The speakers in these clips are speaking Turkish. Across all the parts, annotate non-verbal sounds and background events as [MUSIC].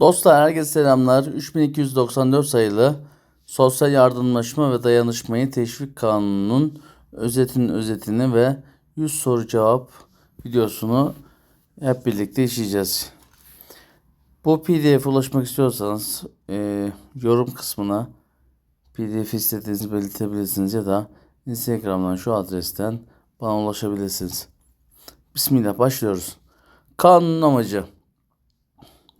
Dostlar herkese selamlar. 3294 sayılı Sosyal Yardımlaşma ve Dayanışmayı Teşvik Kanunu'nun özetinin özetini ve 100 soru cevap videosunu hep birlikte işleyeceğiz. Bu pdf'e ulaşmak istiyorsanız e, yorum kısmına pdf istediğinizi belirtebilirsiniz ya da instagram'dan şu adresten bana ulaşabilirsiniz. Bismillah başlıyoruz. Kanunun amacı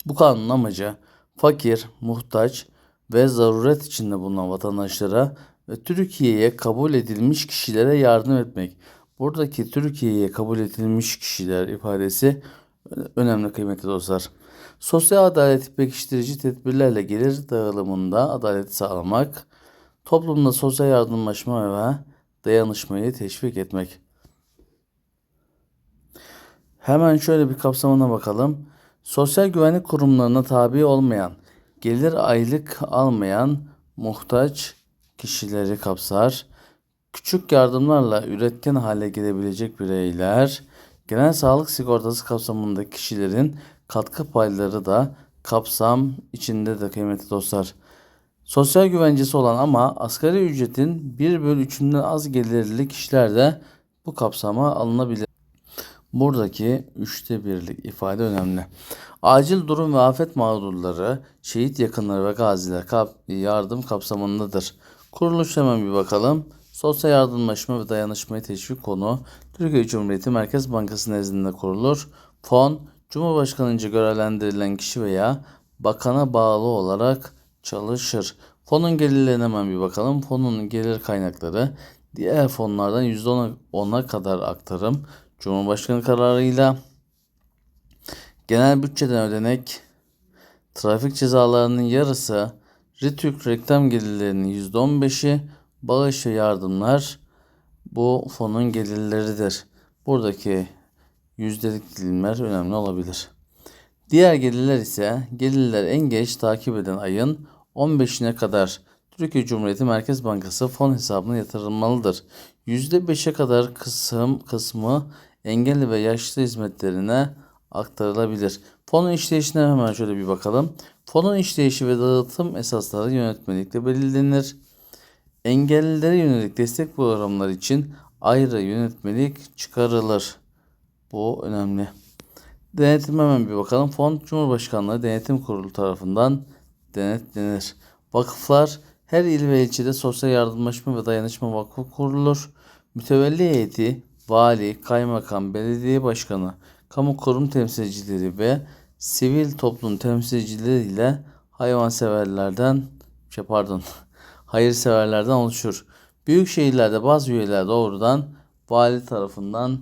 bu kanunun amacı fakir, muhtaç ve zaruret içinde bulunan vatandaşlara ve Türkiye'ye kabul edilmiş kişilere yardım etmek. Buradaki Türkiye'ye kabul edilmiş kişiler ifadesi önemli kıymetli dostlar. Sosyal adaleti pekiştirici tedbirlerle gelir dağılımında adaleti sağlamak, toplumda sosyal yardımlaşma ve dayanışmayı teşvik etmek. Hemen şöyle bir kapsamına bakalım. Sosyal güvenlik kurumlarına tabi olmayan, gelir aylık almayan muhtaç kişileri kapsar. Küçük yardımlarla üretken hale gelebilecek bireyler, genel sağlık sigortası kapsamındaki kişilerin katkı payları da kapsam içinde de kıymetli dostlar. Sosyal güvencesi olan ama asgari ücretin 1 bölü 3'ünden az gelirli kişiler de bu kapsama alınabilir. Buradaki üçte birlik ifade önemli. Acil durum ve afet mağdurları, şehit yakınları ve gaziler kap yardım kapsamındadır. Kuruluş hemen bir bakalım. Sosyal yardımlaşma ve dayanışmayı teşvik konu Türkiye Cumhuriyeti Merkez Bankası nezdinde kurulur. Fon, Cumhurbaşkanı'nca görevlendirilen kişi veya bakana bağlı olarak çalışır. Fonun gelirlerine hemen bir bakalım. Fonun gelir kaynakları diğer fonlardan %10'a kadar aktarım, Cumhurbaşkanı kararıyla genel bütçeden ödenek, trafik cezalarının yarısı, RİTÜK reklam gelirlerinin %15'i, bağış ve yardımlar bu fonun gelirleridir. Buradaki yüzdelik dilimler önemli olabilir. Diğer gelirler ise gelirler en geç takip eden ayın 15'ine kadar Türkiye Cumhuriyeti Merkez Bankası fon hesabına yatırılmalıdır. %5'e kadar kısım kısmı engelli ve yaşlı hizmetlerine aktarılabilir. Fonun işleyişine hemen şöyle bir bakalım. Fonun işleyişi ve dağıtım esasları yönetmelikle belirlenir. Engellilere yönelik destek programları için ayrı yönetmelik çıkarılır. Bu önemli. Denetim hemen bir bakalım. Fon Cumhurbaşkanlığı Denetim Kurulu tarafından denetlenir. Vakıflar her il ve ilçede sosyal yardımlaşma ve dayanışma vakfı kurulur. Mütevelli heyeti, vali, kaymakam, belediye başkanı, kamu kurum temsilcileri ve sivil toplum temsilcileri ile hayvanseverlerden şey pardon [LAUGHS] hayırseverlerden oluşur. Büyük şehirlerde bazı üyeler doğrudan vali tarafından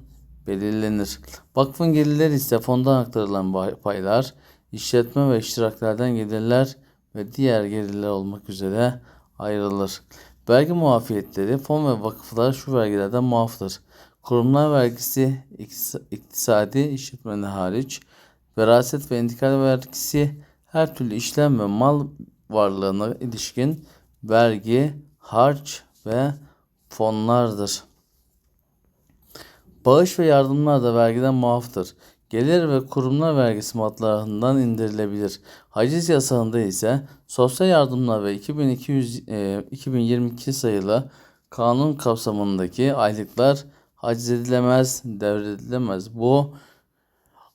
belirlenir. Vakfın gelirleri ise fondan aktarılan paylar, işletme ve iştiraklerden gelirler ve diğer gelirler olmak üzere ayrılır. Vergi muafiyetleri fon ve vakıflar şu vergilerden muaftır. Kurumlar vergisi iktisadi işletmeler hariç, veraset ve intikal vergisi her türlü işlem ve mal varlığına ilişkin vergi, harç ve fonlardır. Bağış ve yardımlar da vergiden muaftır. Gelir ve kurumlar vergisi matlarından indirilebilir. Haciz yasağında ise sosyal yardımlar ve 2200, e, 2022 sayılı kanun kapsamındaki aylıklar haciz edilemez, devredilemez. Bu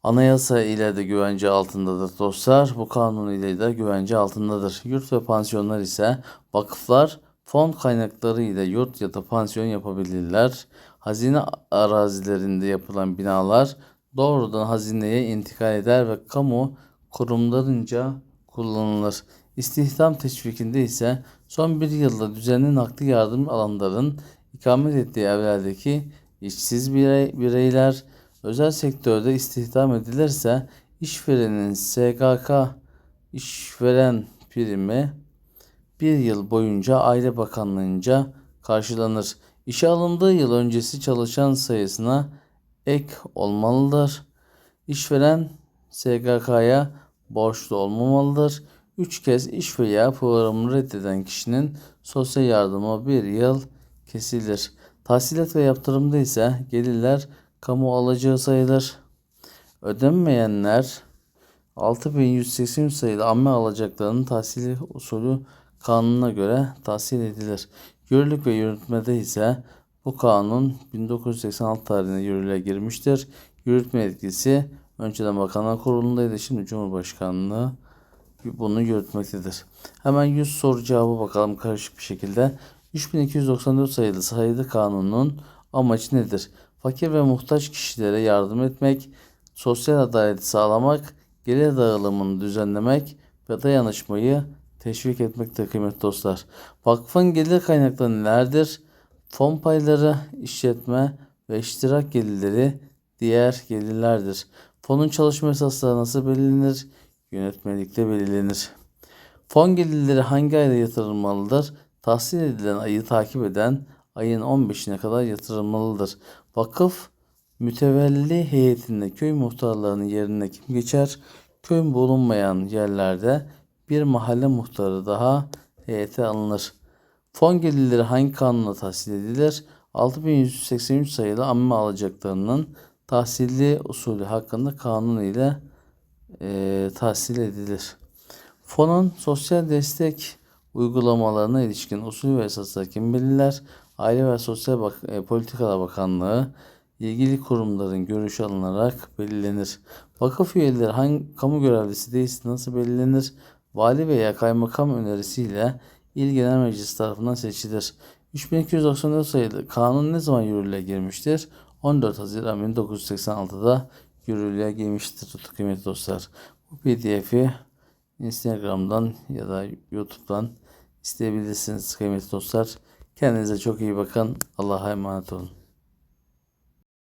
anayasa ile de güvence altındadır dostlar. Bu kanun ile de güvence altındadır. Yurt ve pansiyonlar ise vakıflar fon kaynakları ile yurt ya da pansiyon yapabilirler. Hazine arazilerinde yapılan binalar doğrudan hazineye intikal eder ve kamu kurumlarınca kullanılır. İstihdam teşvikinde ise son bir yılda düzenli nakdi yardım alanların ikamet ettiği evlerdeki işsiz birey, bireyler özel sektörde istihdam edilirse işverenin SGK işveren primi bir yıl boyunca Aile Bakanlığı'nca karşılanır. İşe alındığı yıl öncesi çalışan sayısına ek olmalıdır. İşveren SGK'ya borçlu olmamalıdır. 3 kez iş veya programı reddeden kişinin sosyal yardıma bir yıl kesilir. Tahsilat ve yaptırımda ise gelirler kamu alacağı sayılır. Ödenmeyenler 6183 sayılı amme alacaklarının tahsili usulü kanununa göre tahsil edilir. Yürürlük ve yürütmede ise bu kanun 1986 tarihinde yürürlüğe girmiştir. Yürütme etkisi önceden Bakanlar Kurulu'ndaydı. Şimdi Cumhurbaşkanlığı bunu yürütmektedir. Hemen 100 soru cevabı bakalım karışık bir şekilde. 3294 sayılı sayılı kanunun amacı nedir? Fakir ve muhtaç kişilere yardım etmek, sosyal adaleti sağlamak, gelir dağılımını düzenlemek ve dayanışmayı teşvik etmektir kıymetli dostlar. Vakfın gelir kaynakları nelerdir? Fon payları, işletme ve iştirak gelirleri diğer gelirlerdir. Fonun çalışma esasları nasıl belirlenir? Yönetmelikte belirlenir. Fon gelirleri hangi ayda yatırılmalıdır? Tahsil edilen ayı takip eden ayın 15'ine kadar yatırılmalıdır. Vakıf mütevelli heyetinde köy muhtarlarının yerine kim geçer? Köy bulunmayan yerlerde bir mahalle muhtarı daha heyete alınır. Fon gelirleri hangi kanunla tahsil edilir? 6183 sayılı amme alacaklarının tahsilli usulü hakkında kanun ile e, tahsil edilir. Fonun sosyal destek uygulamalarına ilişkin usul ve esasları kim belirler? Aile ve Sosyal Bak e, Politikalar Bakanlığı ilgili kurumların görüşü alınarak belirlenir. Vakıf üyeleri hangi kamu görevlisi değilse nasıl belirlenir? Vali veya kaymakam önerisiyle İl Genel Meclis tarafından seçilir. 3294 sayılı kanun ne zaman yürürlüğe girmiştir? 14 Haziran 1986'da yürürlüğe girmiştir kıymetli dostlar. Bu pdf'i Instagram'dan ya da YouTube'dan isteyebilirsiniz kıymetli dostlar. Kendinize çok iyi bakın. Allah'a emanet olun.